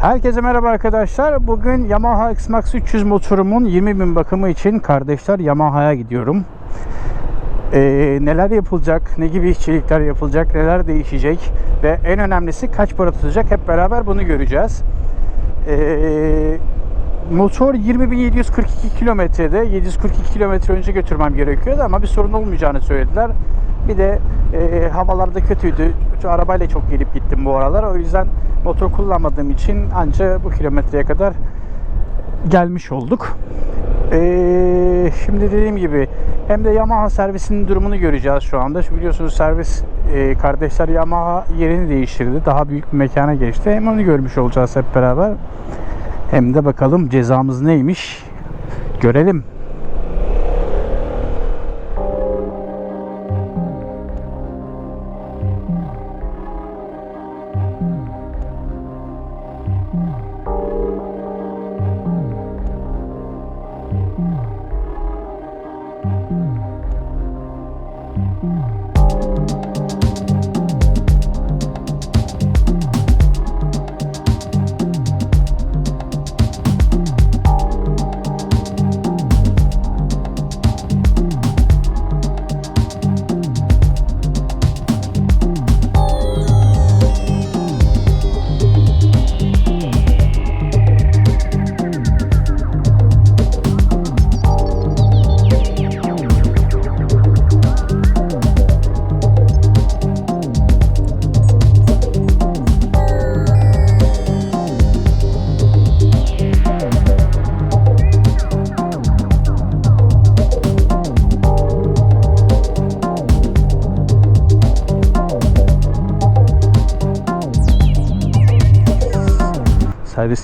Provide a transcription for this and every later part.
Herkese merhaba arkadaşlar. Bugün Yamaha X-Max 300 motorumun 20 bin bakımı için kardeşler Yamaha'ya gidiyorum. Ee, neler yapılacak, ne gibi işçilikler yapılacak, neler değişecek ve en önemlisi kaç para tutacak hep beraber bunu göreceğiz. Ee, motor 20.742 kilometrede 742 kilometre önce götürmem gerekiyordu ama bir sorun olmayacağını söylediler. Bir de e, havalarda kötüydü. Şu arabayla çok gelip gittim bu aralar. O yüzden motor kullanmadığım için anca bu kilometreye kadar gelmiş olduk. Ee, şimdi dediğim gibi hem de Yamaha servisinin durumunu göreceğiz şu anda. Şu biliyorsunuz servis e, kardeşler Yamaha yerini değiştirdi. Daha büyük bir mekana geçti. Hem onu görmüş olacağız hep beraber. Hem de bakalım cezamız neymiş görelim.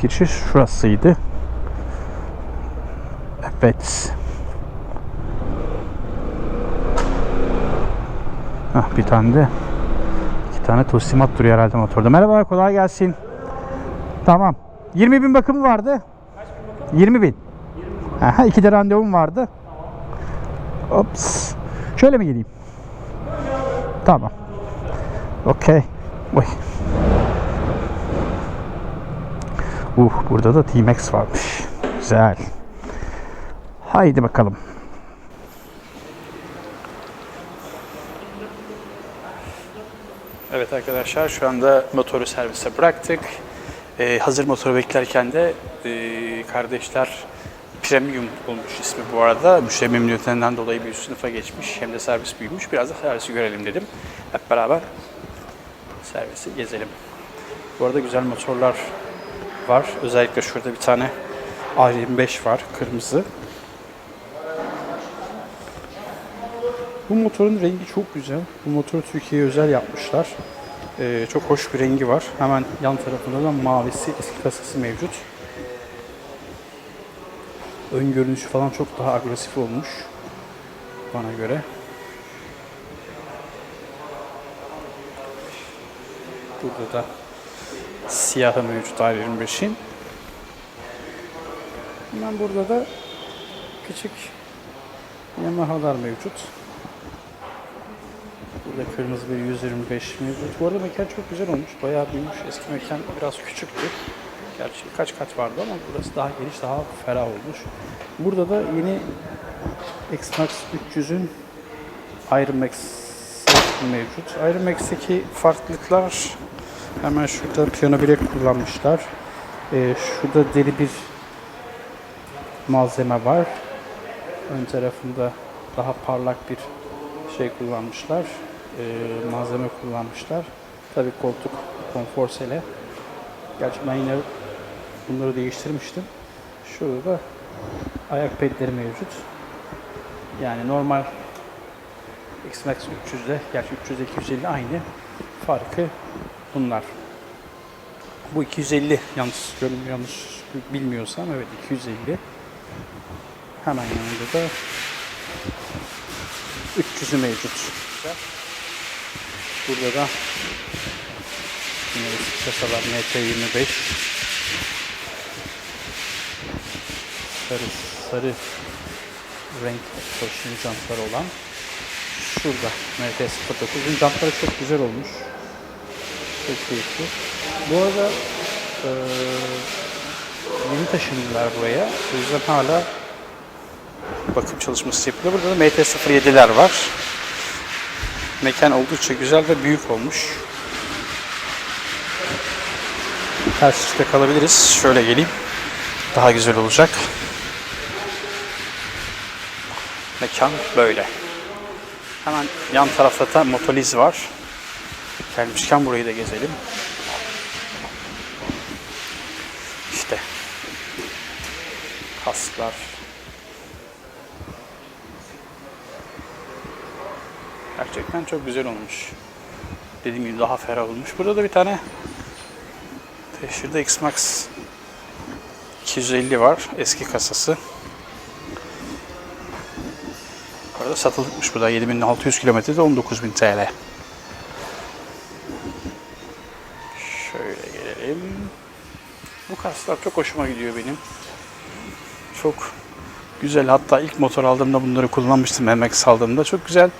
Servis girişi şurasıydı. Evet. Hah, bir tane de iki tane tosimat duruyor herhalde motorda. Merhaba kolay gelsin. Tamam. 20 bin bakımı vardı. 20 bin. Aha, iki de randevum vardı. Ops. Şöyle mi geleyim? Tamam. Okey. Oy. Uh, burada da T-Max varmış. Güzel. Haydi bakalım. Evet arkadaşlar şu anda motoru servise bıraktık. Ee, hazır motoru beklerken de e, kardeşler Premium olmuş ismi bu arada. Müşteri memnuniyetinden dolayı bir üst sınıfa geçmiş. Hem de servis büyümüş. Biraz da servisi görelim dedim. Hep beraber servisi gezelim. Bu arada güzel motorlar var. Özellikle şurada bir tane A25 var. Kırmızı. Bu motorun rengi çok güzel. Bu motoru Türkiye'ye özel yapmışlar. Ee, çok hoş bir rengi var. Hemen yan tarafında da mavisi eski kasası mevcut. Ön görünüşü falan çok daha agresif olmuş. Bana göre. Burada da siyahı mevcut R25'in. Hemen burada da küçük Yamaha'lar mevcut. Burada kırmızı bir 125 mevcut. Bu arada mekan çok güzel olmuş. Bayağı büyümüş. Eski mekan biraz küçüktü. Gerçi kaç kat vardı ama burası daha geniş, daha ferah olmuş. Burada da yeni X-Max 300'ün Iron Max mevcut. Iron Max'teki farklılıklar hemen şurada piyano bilek kullanmışlar. Ee, şurada deri bir malzeme var. Ön tarafında daha parlak bir şey kullanmışlar. Ee, malzeme kullanmışlar. Tabii koltuk konfor sele. Gerçi ben yine bunları değiştirmiştim. Şurada da ayak pedleri mevcut. Yani normal X-Max 300'de, gerçi 300'de 250 aynı. Farkı bunlar. Bu 250 yanlış, yanlış bilmiyorsam evet 250. Hemen yanında da 300'ü mevcut. Burada da yine eski kasalar NT25 sarı sarı renk koşun jantları olan şurada NT09'un jantları çok güzel olmuş. Çok. Bu arada Ee, yeni taşındılar buraya. O yüzden hala bakım çalışması yapılıyor. Burada da MT-07'ler var. Mekan oldukça güzel ve büyük olmuş. Ters ışıkta kalabiliriz. Şöyle geleyim. Daha güzel olacak. Mekan böyle. Hemen yan tarafta da motoliz var. Gelmişken burayı da gezelim. İşte. Kasklar. Gerçekten çok güzel olmuş. Dediğim gibi daha ferah olmuş. Burada da bir tane Teşhirde X-Max 250 var. Eski kasası. Bu arada satılıkmış bu da 7600 kilometrede 19000 TL. Şöyle gelelim. Bu kaslar çok hoşuma gidiyor benim. Çok güzel. Hatta ilk motor aldığımda bunları kullanmıştım MX aldığımda. Çok güzel.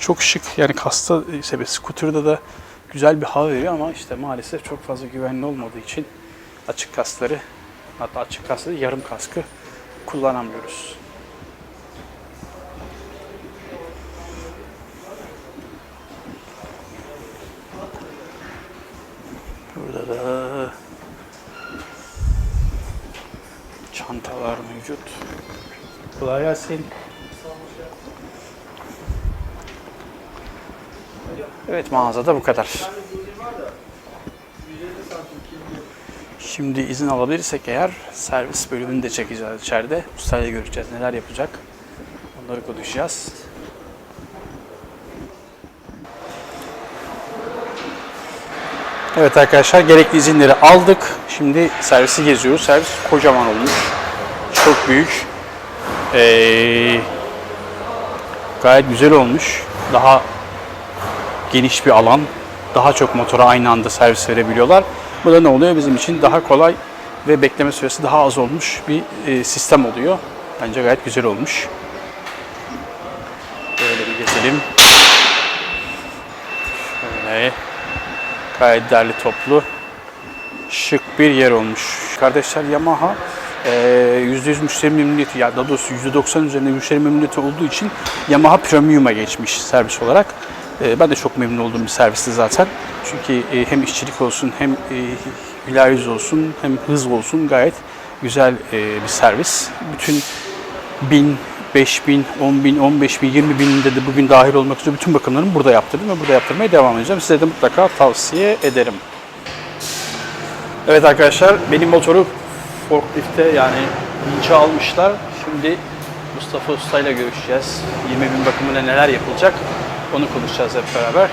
Çok şık. Yani kasta işte scooter'da da güzel bir hava veriyor ama işte maalesef çok fazla güvenli olmadığı için açık kasları hatta açık kasları yarım kaskı kullanamıyoruz. Burada da çantalar mevcut. Kolay gelsin. Evet mağazada bu kadar. Şimdi izin alabilirsek eğer servis bölümünü de çekeceğiz içeride. Ustayla göreceğiz neler yapacak. Onları konuşacağız. Evet arkadaşlar gerekli izinleri aldık. Şimdi servisi geziyoruz. Servis kocaman olmuş. Çok büyük. Ee, gayet güzel olmuş. Daha geniş bir alan. Daha çok motora aynı anda servis verebiliyorlar. Bu da ne oluyor? Bizim için daha kolay ve bekleme süresi daha az olmuş bir e, sistem oluyor. Bence gayet güzel olmuş. Böyle bir gezelim. Şöyle gayet derli toplu şık bir yer olmuş. Kardeşler Yamaha %100 müşteri memnuniyeti ya daha doğrusu %90 üzerinde müşteri memnuniyeti olduğu için Yamaha Premium'a geçmiş servis olarak. E, Ben de çok memnun olduğum bir servisti zaten. Çünkü e, hem işçilik olsun hem e, olsun hem hız olsun gayet güzel e, bir servis. Bütün 1000, 5000, 10000, 15000, 20000 de de bugün dahil olmak üzere bütün bakımlarımı burada yaptırdım ve burada yaptırmaya devam edeceğim. Size de mutlaka tavsiye ederim. Evet arkadaşlar benim motoru forklifte yani vinçe almışlar. Şimdi Mustafa Usta ile görüşeceğiz. 20 bin bakımında neler yapılacak onu konuşacağız hep beraber.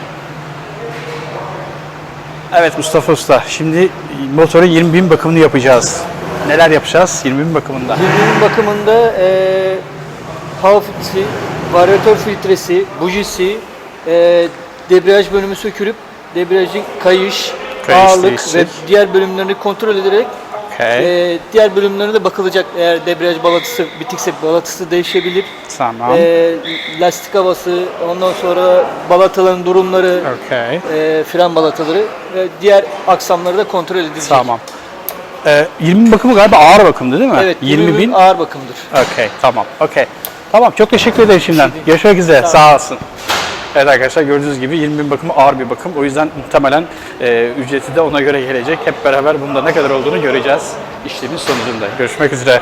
Evet Mustafa Usta şimdi motorun 20 bin bakımını yapacağız. Neler yapacağız 20 bin bakımında? Birbirinin bakımında e, hava filtresi, varyatör filtresi, bujisi, e, debriyaj bölümü sökülüp debriyajın kayış, Kayış ağırlık değişecek. ve diğer bölümlerini kontrol ederek Okay. e, diğer bölümlerine de bakılacak. Eğer debriyaj balatısı bitikse balatısı değişebilir. tamam. E, lastik havası, ondan sonra balataların durumları, okay. e, fren balataları ve diğer aksamları da kontrol edilecek. Tamam. Ee, 20 bin bakımı galiba ağır bakımdı değil mi? Evet, 20 bin. ağır bakımdır. Okey tamam. Okey. Tamam çok teşekkür ederim şimdiden. Görüşmek üzere. Sağ olasın. Evet arkadaşlar gördüğünüz gibi 20 bin bakımı ağır bir bakım. O yüzden muhtemelen e, ücreti de ona göre gelecek. Hep beraber bunda ne kadar olduğunu göreceğiz işlemin sonucunda. Görüşmek üzere.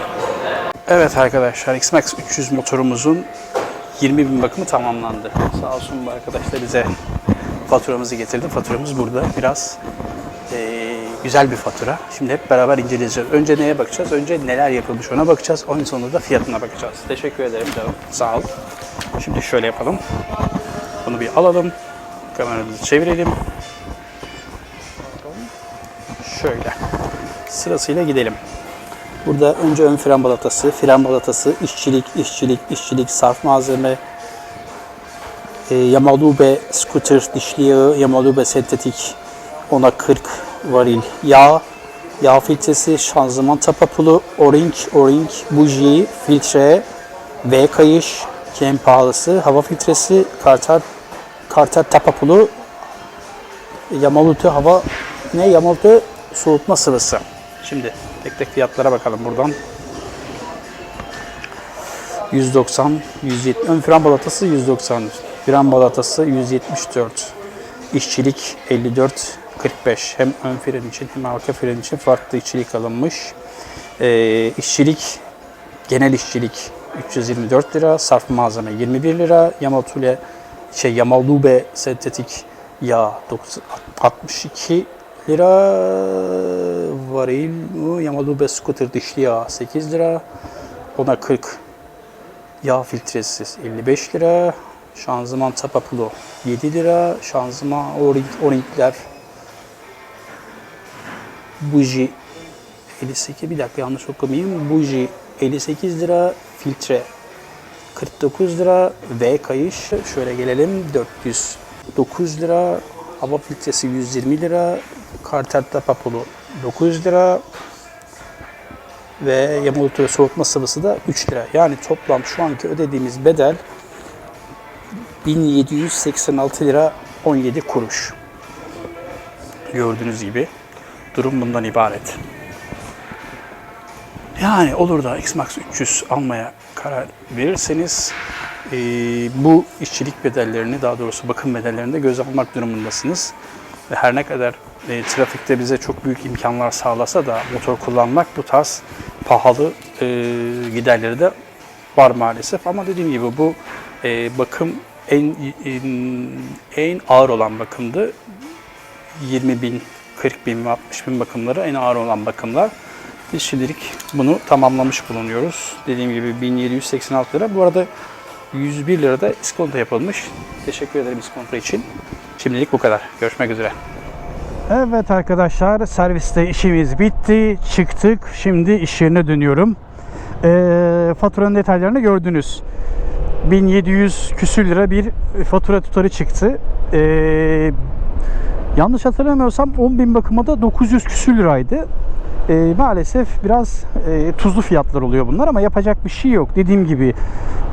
Evet arkadaşlar X-Max 300 motorumuzun 20 bin bakımı tamamlandı. Sağ olsun bu arkadaş da bize faturamızı getirdi. Faturamız burada. Biraz e, güzel bir fatura. Şimdi hep beraber inceleyeceğiz. Önce neye bakacağız? Önce neler yapılmış ona bakacağız. Onun sonunda da fiyatına bakacağız. Teşekkür ederim canım. Sağ ol. Şimdi şöyle yapalım. Bunu bir alalım. Kameramızı çevirelim. Şöyle. Sırasıyla gidelim. Burada önce ön fren balatası, fren balatası, işçilik, işçilik, işçilik, sarf malzeme, e, Yamalube scooter dişli yağı, Yamalube sentetik 10'a 40 varil yağ, yağ filtresi, şanzıman tapapulu, orange, orange, buji, filtre, V kayış, ki en pahalısı, hava filtresi, karter, karter tapapulu, Yamalutu hava ne Yamalutu soğutma sıvısı. Şimdi tek tek fiyatlara bakalım buradan. 190, 170. Ön fren balatası 190. Fren balatası 174. İşçilik 54, 45. Hem ön fren için hem arka fren için farklı işçilik alınmış. Ee, işçilik, genel işçilik 324 lira. Sarf malzeme 21 lira. Yamatule, şey Yamalube sentetik yağ 90 62 lira. Varil, Yamalube scooter dişli yağ 8 lira. Ona 40 Yağ filtresi 55 lira. Şanzıman Tapapulo 7 lira. Şanzıman Orientler Buji 58 bir dakika yanlış okumayayım. Buji 58 lira. Filtre 49 lira. V kayış şöyle gelelim 409 lira. Hava filtresi 120 lira. Karter Tapapulo 9 lira ve Yamamoto soğutma sıvısı da 3 lira. Yani toplam şu anki ödediğimiz bedel 1786 lira 17 kuruş. Gördüğünüz gibi durum bundan ibaret. Yani olur da X-Max 300 almaya karar verirseniz eee, bu işçilik bedellerini daha doğrusu bakım bedellerini de göze almak durumundasınız. Ve her ne kadar e, trafikte bize çok büyük imkanlar sağlasa da motor kullanmak bu tarz pahalı e, giderleri de var maalesef. Ama dediğim gibi bu e, bakım en, en en ağır olan bakımdı. 20 bin, 40 bin ve 60 bin bakımları en ağır olan bakımlar. Biz şimdilik bunu tamamlamış bulunuyoruz. Dediğim gibi 1786 lira. Bu arada 101 lira da iskonto yapılmış. Teşekkür ederim iskonto için. Şimdilik bu kadar. Görüşmek üzere. Evet arkadaşlar serviste işimiz bitti. Çıktık. Şimdi iş yerine dönüyorum. Ee, faturanın detaylarını gördünüz. 1700 küsür lira bir fatura tutarı çıktı. Ee, yanlış hatırlamıyorsam 10.000 bakıma da 900 küsür liraydı. Ee, maalesef biraz e, tuzlu fiyatlar oluyor bunlar ama yapacak bir şey yok. Dediğim gibi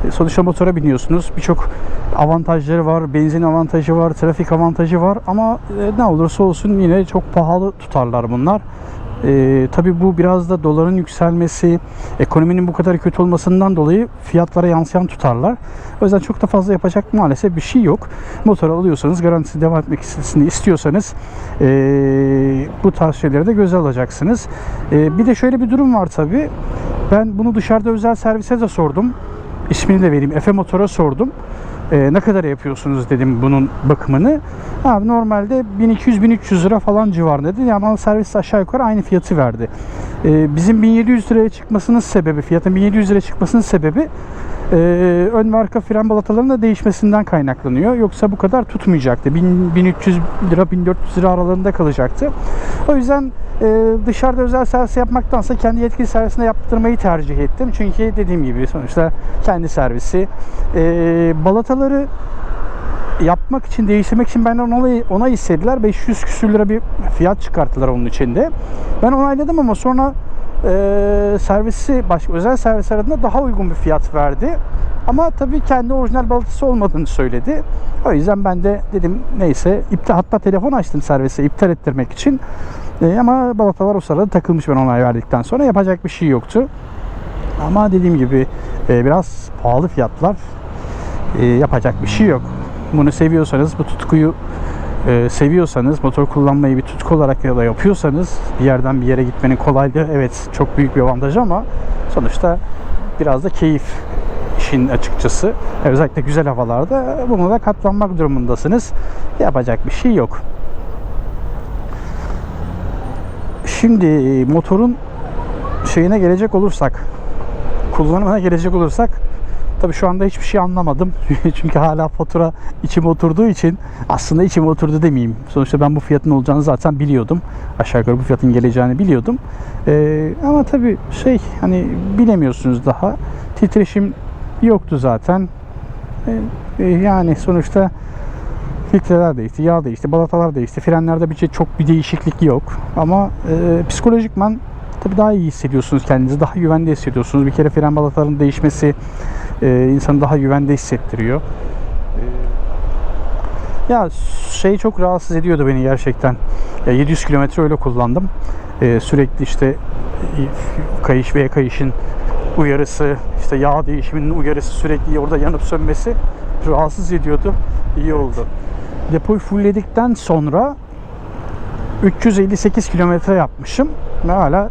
e, sonuçta motora biniyorsunuz. Birçok avantajları var. Benzin avantajı var, trafik avantajı var ama e, ne olursa olsun yine çok pahalı tutarlar bunlar. E, tabii bu biraz da doların yükselmesi, ekonominin bu kadar kötü olmasından dolayı fiyatlara yansıyan tutarlar. O yüzden çok da fazla yapacak maalesef bir şey yok. Motor alıyorsanız, garantisi devam etmesini istiyorsanız e, bu tarz şeyleri de göze alacaksınız. E, bir de şöyle bir durum var tabii. Ben bunu dışarıda özel servise de sordum. İsmini de vereyim. Efe Motor'a sordum. E, ne kadar yapıyorsunuz dedim bunun bakımını. Abi normalde 1200-1300 lira falan civarında dedi. Yani bana servis aşağı yukarı aynı fiyatı verdi. E, bizim 1700 liraya çıkmasının sebebi, fiyatın 1700 liraya çıkmasının sebebi e, ön ve arka fren balatalarının da değişmesinden kaynaklanıyor. Yoksa bu kadar tutmayacaktı. 1000, 1300 lira 1400 lira aralığında kalacaktı. O yüzden e, dışarıda özel servis yapmaktansa kendi yetkili servisinde yaptırmayı tercih ettim. Çünkü dediğim gibi sonuçta kendi servisi. E, balataları yapmak için, değiştirmek için benden onay, onay istediler. 500 küsür lira bir fiyat çıkarttılar onun içinde. Ben onayladım ama sonra e, servisi, başka özel servis aradığında daha uygun bir fiyat verdi. Ama tabii kendi orijinal balatası olmadığını söyledi. O yüzden ben de dedim neyse iptal, hatta telefon açtım servise iptal ettirmek için. E, ama balatalar o sırada takılmış ben onay verdikten sonra yapacak bir şey yoktu. Ama dediğim gibi e, biraz pahalı fiyatlar. E, yapacak bir şey yok. Bunu seviyorsanız, bu tutkuyu e, seviyorsanız, motor kullanmayı bir tutku olarak ya da yapıyorsanız bir yerden bir yere gitmenin kolaylığı evet çok büyük bir avantaj ama sonuçta biraz da keyif işin açıkçası. E, Özellikle güzel havalarda buna da katlanmak durumundasınız. Yapacak bir şey yok. Şimdi motorun şeyine gelecek olursak, kullanımına gelecek olursak Tabii şu anda hiçbir şey anlamadım. Çünkü hala fatura içime oturduğu için aslında içime oturdu demeyeyim. Sonuçta ben bu fiyatın olacağını zaten biliyordum. Aşağı yukarı bu fiyatın geleceğini biliyordum. Ee, ama tabii şey hani bilemiyorsunuz daha. Titreşim yoktu zaten. Ee, yani sonuçta filtreler değişti, yağ değişti, balatalar değişti. Frenlerde bir şey çok bir değişiklik yok. Ama e, psikolojikman tabii daha iyi hissediyorsunuz kendinizi, daha güvende hissediyorsunuz. Bir kere fren balatalarının değişmesi e, insanı daha güvende hissettiriyor. E, Ya şey çok rahatsız ediyordu beni gerçekten. Ya 700 kilometre öyle kullandım. Ee, sürekli işte e, kayış veya kayışın uyarısı, işte yağ değişiminin uyarısı sürekli orada yanıp sönmesi rahatsız ediyordu. İyi oldu. Depoyu fullledikten sonra 358 kilometre yapmışım ve hala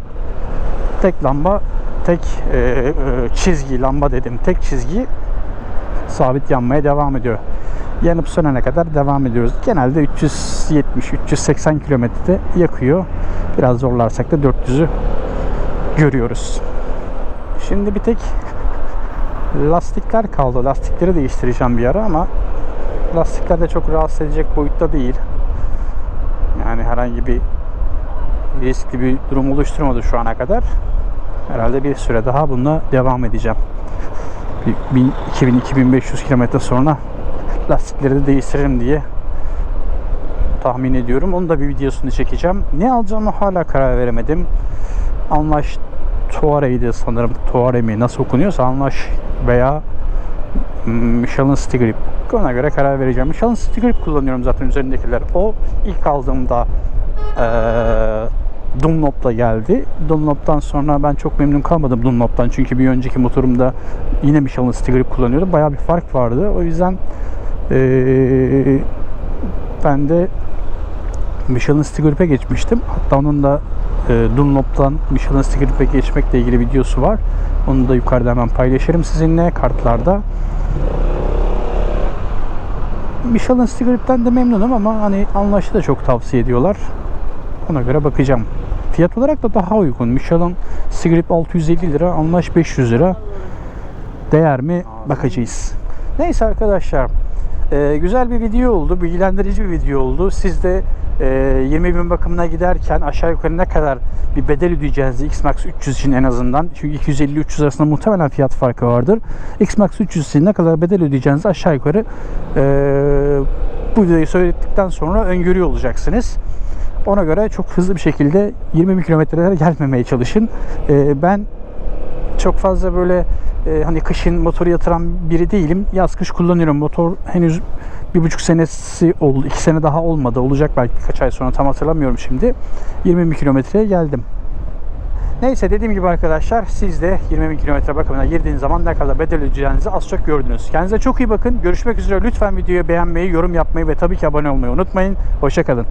tek lamba, tek e, e, çizgi lamba dedim, tek çizgi sabit yanmaya devam ediyor. Yanıp sönene kadar devam ediyoruz. Genelde 370-380 kilometrede yakıyor. Biraz zorlarsak da 400'ü görüyoruz. Şimdi bir tek lastikler kaldı. Lastikleri değiştireceğim bir ara ama lastikler de çok rahatsız edecek boyutta değil. Yani herhangi bir riskli bir durum oluşturmadı şu ana kadar. Herhalde bir süre daha bununla devam edeceğim. 2000-2500 kilometre sonra lastikleri de değiştiririm diye tahmin ediyorum. Onu da bir videosunu çekeceğim. Ne alacağımı hala karar veremedim. Anlaş Tuare'ydi sanırım. Tuare mi nasıl okunuyorsa Anlaş veya mm, Michelin City Grip. Ona göre karar vereceğim. Michelin City Grip kullanıyorum zaten üzerindekiler. O ilk aldığımda eee Dunlop'la geldi. Dunlop'tan sonra ben çok memnun kalmadım Dunlop'tan. Çünkü bir önceki motorumda yine Michelin City Grip kullanıyordum. Bayağı bir fark vardı. O yüzden eee ben de Michelin City Grip'e geçmiştim. Hatta onun da e, Dunlop'tan Michelin City Grip'e geçmekle ilgili videosu var. Onu da yukarıda hemen paylaşırım sizinle kartlarda. Michelin City Grip'ten de memnunum ama hani anlaşı da çok tavsiye ediyorlar. Ona göre bakacağım. Fiyat olarak da daha uygun. Michelin City Grip 650 lira, anlaş 500 lira. Değer mi? Bakacağız. Neyse arkadaşlar. Ee, güzel bir video oldu. Bilgilendirici bir video oldu. Siz de e, 20 bin bakımına giderken aşağı yukarı ne kadar bir bedel ödeyeceğinizi X-Max 300 için en azından. Çünkü 250-300 arasında muhtemelen fiyat farkı vardır. X-Max 300 için ne kadar bedel ödeyeceğinizi aşağı yukarı e, bu videoyu söyledikten sonra öngörüyor olacaksınız. Ona göre çok hızlı bir şekilde 20 bin kilometrelere gelmemeye çalışın. E, ben çok fazla böyle e, hani kışın motoru yatıran biri değilim. Yaz kış kullanıyorum. Motor henüz bir buçuk senesi oldu. iki sene daha olmadı. Olacak belki birkaç ay sonra tam hatırlamıyorum şimdi. 20 bin kilometreye geldim. Neyse dediğim gibi arkadaşlar siz de 20 bin kilometre bakımına girdiğiniz zaman ne kadar bedel ödeyeceğinizi az çok gördünüz. Kendinize çok iyi bakın. Görüşmek üzere. Lütfen videoyu beğenmeyi, yorum yapmayı ve tabii ki abone olmayı unutmayın. Hoşçakalın.